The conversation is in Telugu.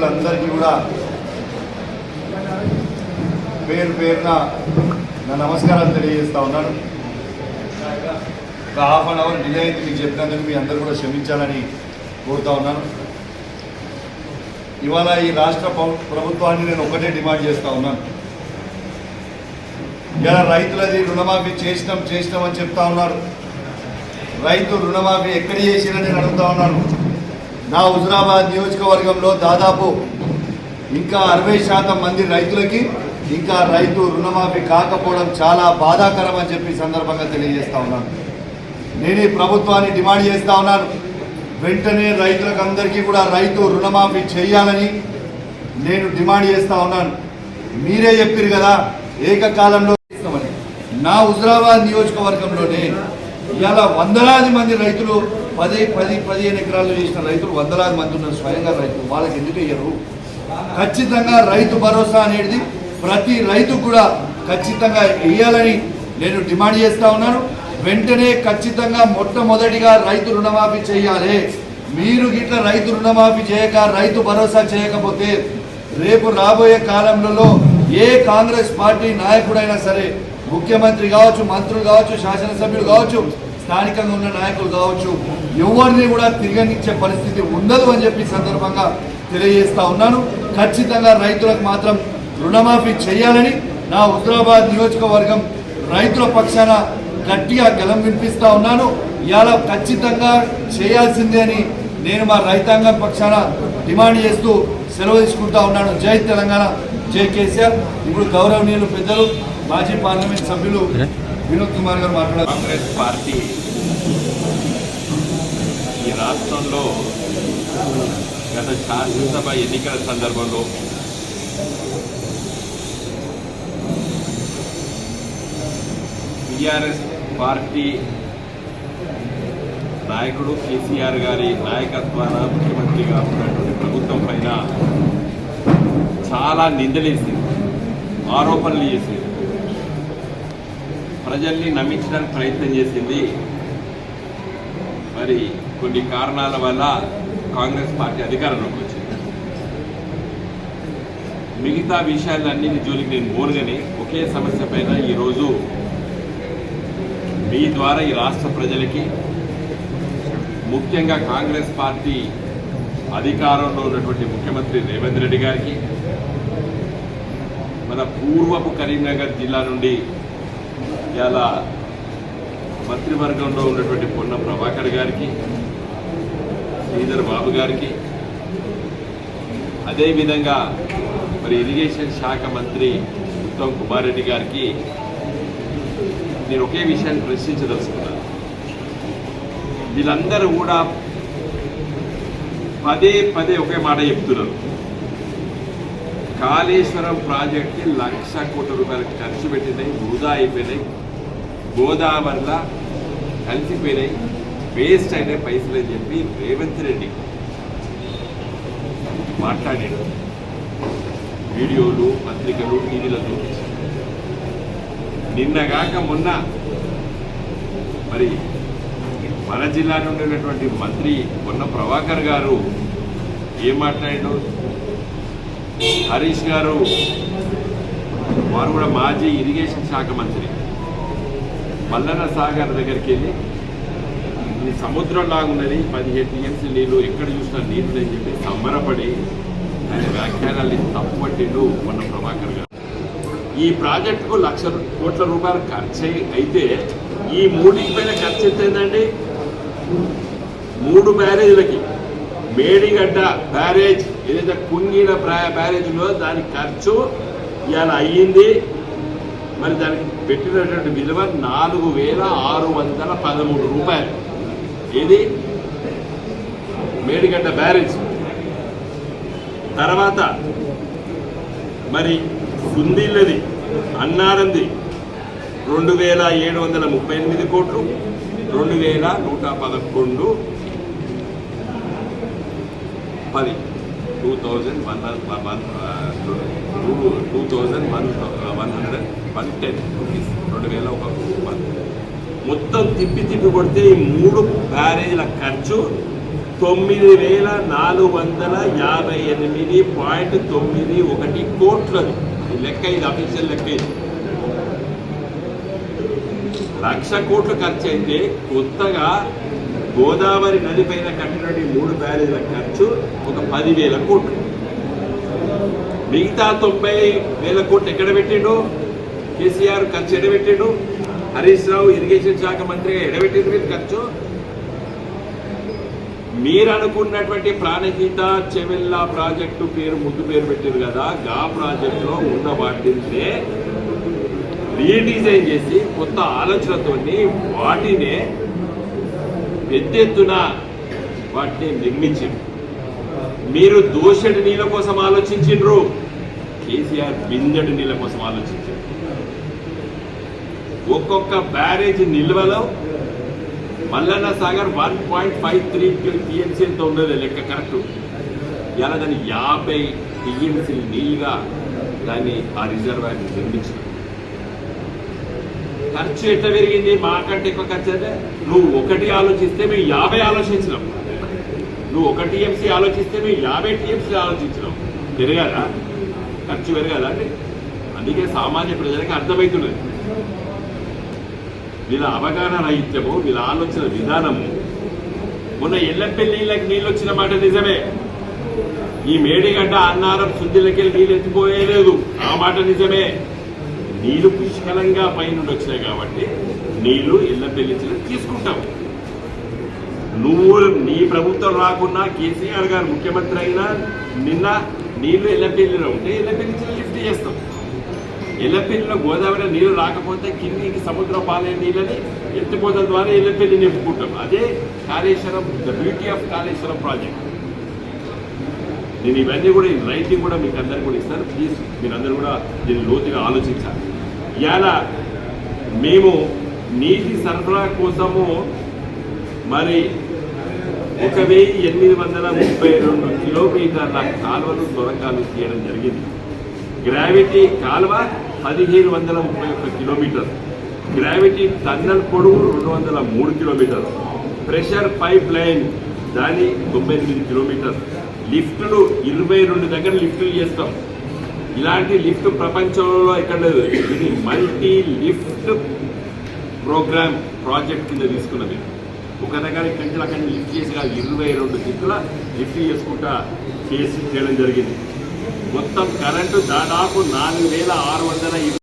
మిత్రులందరికీ కూడా పేరు పేరున నా నమస్కారాలు తెలియజేస్తా ఉన్నాను. ఒక హాఫ్ అన్ అవర్ డిలే అయితే మీకు చెప్పినందుకు మీ అందరూ కూడా క్షమించాలని కోరుతా ఉన్నాను. ఇవాళ ఈ రాష్ట్ర ప్రభుత్వాన్ని నేను ఒకటే డిమాండ్ చేస్తా ఉన్నాను. ఇలా రైతులది రుణమాఫీ చేసినాం చేసినాం అని చెప్తా ఉన్నారు. రైతు రుణమాఫీ ఎక్కడ చేసినా నేను అడుగుతా ఉన్నాను. నా హుజరాబాద్ నియోజకవర్గంలో దాదాపు ఇంకా అరవై శాతం మంది రైతులకి ఇంకా రైతు రుణమాఫీ కాకపోవడం చాలా బాధాకరం అని చెప్పి సందర్భంగా తెలియజేస్తా ఉన్నాను. నేను ఈ ప్రభుత్వాన్ని డిమాండ్ చేస్తా ఉన్నాను. వెంటనే రైతులకు అందరికీ కూడా రైతు రుణమాఫీ చేయాలని నేను డిమాండ్ చేస్తా ఉన్నాను. మీరే చెప్పారు కదా ఏకకాలంలో నా హుజరాబాద్ నియోజకవర్గంలోనే ఇవాళ వందలాది మంది రైతులు పది పది పదిహేను ఎకరాలు చేసిన రైతులు వందలాది మంది ఉన్నారు స్వయంగా రైతులు. వాళ్ళకి ఎందుకు ఇయ్యరు ఖచ్చితంగా రైతు భరోసా అనేది ప్రతి రైతు కూడా ఖచ్చితంగా ఇవ్వాలని నేను డిమాండ్ చేస్తా ఉన్నాను. వెంటనే ఖచ్చితంగా మొట్టమొదటిగా రైతు రుణమాఫీ చేయాలి. మీరు గిట్ల రైతు రుణమాఫీ చేయక రైతు భరోసా చేయకపోతే రేపు రాబోయే కాలంలో ఏ కాంగ్రెస్ పార్టీ నాయకుడైనా సరే ముఖ్యమంత్రి కావచ్చు మంత్రులు కావచ్చు శాసనసభ్యులు కావచ్చు స్థానికంగా ఉన్న నాయకులు కావచ్చు ఎవరిని కూడా తిరగనిచ్చే పరిస్థితి ఉండదు అని చెప్పి సందర్భంగా తెలియజేస్తా ఉన్నాను. ఖచ్చితంగా రైతులకు మాత్రం రుణమాఫీ చేయాలని నా హుజరాబాద్ నియోజకవర్గం రైతుల పక్షాన గట్టిగా గలం వినిపిస్తా ఉన్నాను. ఇలా ఖచ్చితంగా చేయాల్సిందే అని నేను మా రైతాంగం పక్షాన డిమాండ్ చేస్తూ సెలవు తీసుకుంటా ఉన్నాను. జై తెలంగాణ జై కేసీఆర్. ఇప్పుడు గౌరవనీయులు పెద్దలు మాజీ పార్లమెంట్ సభ్యులు వినోద్ కుమార్ గారు మాట్లాడారు కాంగ్రెస్ పార్టీ ఈ రాష్ట్రంలో గత శాసనసభ ఎన్నికల సందర్భంలో టిఆర్ఎస్ పార్టీ నాయకుడు కేసీఆర్ గారి నాయకత్వాన ముఖ్యమంత్రిగా ఉన్నటువంటి ప్రభుత్వం పైన చాలా నిందలేసింది ఆరోపణలు చేసింది. ప్రజల్ని నమ్మించడానికి ప్రయత్నం చేసింది. మరి కొన్ని కారణాల వల్ల కాంగ్రెస్ పార్టీ అధికారంలోకి వచ్చింది. మిగతా విషయాలన్నీ జోలికి నేను మోరుగానే ఒకే సమస్య పైన ఈరోజు మీ ద్వారా ఈ రాష్ట్ర ప్రజలకి ముఖ్యంగా కాంగ్రెస్ పార్టీ అధికారంలో ఉన్నటువంటి ముఖ్యమంత్రి రేవంత్ రెడ్డి గారికి మన పూర్వపు కరీంనగర్ జిల్లా నుండి ఇలా మంత్రివర్గంలో ఉన్నటువంటి పొన్న ప్రభాకర్ గారికి శ్రీధర్ బాబు గారికి అదేవిధంగా మరి ఇరిగేషన్ శాఖ మంత్రి ఉత్తమ్ కుమార్ రెడ్డి గారికి నేను ఒకే విషయాన్ని ప్రశ్నించదలుచుకున్నాను. వీళ్ళందరూ కూడా పదే పదే ఒకే మాట చెప్తున్నారు. కాళేశ్వరం ప్రాజెక్ట్కి లక్ష కోట్ల రూపాయలు ఖర్చు పెట్టినాయి వృధా అయిపోయినాయి. గోదావరిలో కలిసిపోయినాయి. వేస్ట్ అయిన పైసలు అని చెప్పి రేవంత్ రెడ్డి మాట్లాడాడు. వీడియోలు పత్రికలు టీవీలలో నిన్నగాక మొన్న మరి మన జిల్లా నుండి ఉన్నటువంటి మంత్రి పొన్న ప్రభాకర్ గారు ఏం మాట్లాడాడు? హరీష్ గారు వారు కూడా మాజీ ఇరిగేషన్ శాఖ మంత్రి. మల్లన సాగర్ దగ్గరికి వెళ్ళి ఇది సముద్రం లాగున్నది పదిహేడు టీఎంసీ నీళ్ళు ఎక్కడ చూసినా నీళ్ళు అని చెప్పి సంబరపడి ఆయన వ్యాఖ్యానాలు తప్పుపట్టిండు మన ప్రభాకర్ గారు. ఈ ప్రాజెక్టుకు లక్ష కోట్ల రూపాయలు ఖర్చు అయితే ఈ మూడింటి పైన ఖర్చు ఎంతైందండి మూడు బ్యారేజీలకి. మేడిగడ్డ బ్యారేజ్ ఏదైతే కుంగిన బ్యారేజ్లో దాని ఖర్చు ఇవాళ అయ్యింది. మరి దానికి పెట్టినటువంటి విలువ నాలుగు వేల ఆరు వందల పదమూడు రూపాయలు. ఇది మేడిగడ్డ బ్యారేజ్. తర్వాత మరి సుందిల్లది అన్నారంది రెండు వేల ఏడు వందల ముప్పై ఎనిమిది కోట్లు రెండు వేల నూట పదకొండు పది two thousand one one two two thousand one one hundred one ten rupees రెండు వేల ఒక వన్. మొత్తం తిప్పి తిప్పి కొడితే ఈ మూడు బ్యారేజీల ఖర్చు తొమ్మిది వేల నాలుగు వందల యాభై ఎనిమిది పాయింట్ తొమ్మిది ఒకటి కోట్లది. లెక్క ఇది అఫీషియల్ లెక్క ఇది. లక్ష కోట్లు ఖర్చు అయితే కొత్తగా గోదావరి నది పైన కట్టినటువంటి మూడు బ్యారేజ్ల ఖర్చు ఒక పదివేల కోట్లు. మిగతా తొంభై వేల కోట్లు ఎక్కడ పెట్టిండు? కేసీఆర్ ఖర్చు ఎడబెట్టిండు హరీష్ రావు ఇరిగేషన్ శాఖ మంత్రిగా ఎడబెట్టింది మీరు ఖర్చు? మీరు అనుకున్నటువంటి ప్రాణహిత చెవెల్లా ప్రాజెక్టు పేరు ముందు పేరు పెట్టారు కదా గా ప్రాజెక్టులో ఉన్న వాటినే రీడిజైన్ చేసి కొత్త ఆలోచనతో వాటినే పెద్ద ఎత్తున వాటిని నిర్మించారు మీరు దోషడి నీళ్ళ కోసం ఆలోచించిండ్రు. కేసీఆర్ బిందెడు నీళ్ళ కోసం ఆలోచించారు. ఒక్కొక్క barrage నిల్వలో Mallanna Sagar one point five three TMC ఎంత ఉండదు లెక్క కరెక్ట్ ఇలా దాన్ని యాభై టీఎంసీ నీళ్ళుగా దాన్ని ఆ రిజర్వాయర్ నిర్మించిన ఖర్చు ఎట్లా పెరిగింది? మాకంటే ఎక్కువ ఖర్చు అంటే నువ్వు ఒకటి ఆలోచిస్తే మేము యాభై ఆలోచించినాం. నువ్వు ఒక టీఎంసీ ఆలోచిస్తే మేము యాభై టీఎంసీ ఆలోచించినాం. పెరిగారా? ఖర్చు పెరగాలా అందుకే సామాన్య ప్రజలకు అర్థమవుతున్నది. వీళ్ళ అవగాహన రాహిత్యము వీళ్ళ ఆలోచన విధానము. మొన్న ఎల్లపెల్లి నీళ్ళు వచ్చిన మాట నిజమే. ఈ మేడిగడ్డ అన్నారం శుద్ధిలకి నీళ్ళు ఎత్తిపోయేలేదు ఆ మాట నిజమే. నీళ్ళు పుష్కలంగా పైన వచ్చినాయి కాబట్టి నీళ్ళు ఎల్లపెల్లి నుంచి తీసుకుంటాం నువ్వు నీ ప్రభుత్వం రాకున్నా కేసీఆర్ గారు ముఖ్యమంత్రి అయినా నిన్న నీళ్ళు ఎల్లపెల్లిలో ఉంటే ఎల్లపెల్లి నుంచి లిఫ్ట్ చేస్తాం. ఎల్లపెల్లిలో గోదావరి నీళ్ళు రాకపోతే కిందికి సముద్ర పాలే నీళ్ళని ఎత్తిపోతల ద్వారా ఎల్లపెల్లి నింపుకుంటాం. అదే Kaleshwaram the beauty of Kaleshwaram project నేను ఇవన్నీ కూడా ఈ రైటింగ్ కూడా మీకు అందరు కూడా ఇస్తాను. ప్లీజ్ మీరందరూ కూడా దీన్ని లోతుగా ఆలోచించాలి. ఇవాళ మేము నీటి సరఫరా కోసము మరి ఒక వెయ్యి ఎనిమిది వందల ముప్పై రెండు కిలోమీటర్ల కాలువలు సొరంగాలు తీయడం జరిగింది. గ్రావిటీ కాలువ పదిహేను వందల ముప్పై ఒక్క కిలోమీటర్. గ్రావిటీ టన్నల్ పొడవు రెండు వందల మూడు కిలోమీటర్. ప్రెషర్ పైప్ లైన్ దాని తొంభై ఎనిమిది కిలోమీటర్. లిఫ్టులు ఇరవై రెండు దగ్గర లిఫ్టులు చేస్తాం. ఇలాంటి లిఫ్ట్ ప్రపంచంలో ఎక్కడ లేదు. ఇది మల్టీ లిఫ్ట్ ప్రోగ్రామ్ ప్రాజెక్ట్ కింద తీసుకున్నది. ఒక దగ్గర ఇక్కడి నుంచి అక్కడి నుంచి లిఫ్ట్ చేసి కాదు ఇరవై రెండు దిక్కుల లిఫ్ట్ చేసుకుంటా చేసి చేయడం జరిగింది. మొత్తం కరెంటు దాదాపు నాలుగు వేల ఆరు వందల